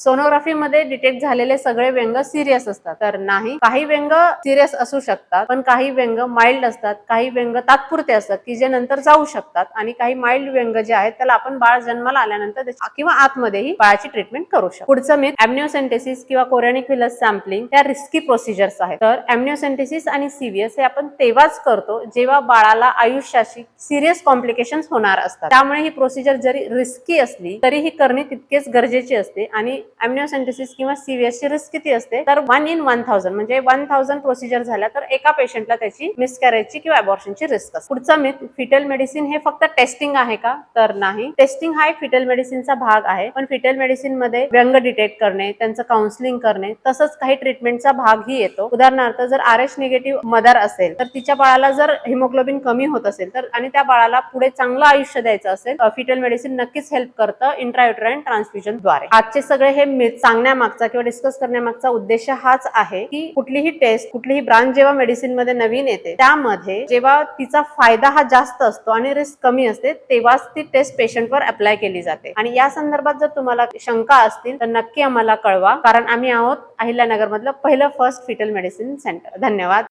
Sonography मध्ये detect झालेले सगळे व्यंग सिरियस असतात. तर नाही काही व्यंग सिरियस असू शकतात पण काही व्यंग माइल्ड असतात काही व्यंग तात्पुरते असतात की जे नंतर जाऊ शकतात आणि काही माइल्ड व्यंग जे आहेत त्याला आपण बाळ जन्माला आल्यानंतर किंवा आतमध्येही बाळाची ट्रीटमेंट करू शकतो. पुढचं मी अॅम्निओसेंटेसिस किंवा कोरॅनिक विलस सॅम्पलिंग त्या रिस्की प्रोसिजर्स आहेत. तर अॅम्निओसेंटेसिस आणि सीव्हीएस हे आपण तेव्हाच करतो जेव्हा बाळाला आयुष्याशी सिरियस कॉम्प्लिकेशन होणार असतात. त्यामुळे ही प्रोसिजर जरी रिस्की असली तरी ही करणे तितकेच गरजेचे असते आणि अॅम्निओसेंटेसिस किंवा सीव्हीएस ची रिस्क किती असते? तर वन इन वन थाउजंड म्हणजे वन थाउजंड प्रोसिजर झाल्या तर एका पेशंटला त्याची मिसकॅरेजची किंवा अबॉर्शनची रिस्क असते. पुढचा मिथ फिटल मेडिसिन हे फक्त टेस्टिंग आहे का? तर नाही. टेस्टिंग हा एक फिटल मेडिसिनचा भाग आहे. पण फिटल मेडिसिनमध्ये व्यंग डिटेक्ट करणे त्यांचं काउन्सिलिंग करणे तसंच काही ट्रीटमेंटचा भागही येतो. उदाहरणार्थ जर आर एच निगेटिव्ह मदर असेल तर तिच्या बाळाला जर हिमोग्लोबिन कमी होत असेल तर आणि त्या बाळाला पुढे चांगलं आयुष्य द्यायचं असेल फिटल मेडिसिन नक्कीच हेल्प करतं इंट्रायुटराईन ट्रान्सफ्युजनद्वारे. आजचे सगळे हे सांगण्यामागचा किंवा डिस्कस करण्यामागचा उद्देश हाच आहे की कुठलीही टेस्ट कुठलीही ब्रांच जेव्हा मेडिसिनमध्ये नवीन येते त्यामध्ये जेव्हा तिचा फायदा हा जास्त असतो आणि रिस्क कमी असते तेव्हाच ती टेस्ट पेशंटवर अप्लाय केली जाते. आणि या संदर्भात जर तुम्हाला शंका असतील तर नक्की आम्हाला कळवा. कारण आम्ही आहोत अहिल्यानगर मधलं पहिलं फर्स्ट फिटल मेडिसिन सेंटर धन्यवाद.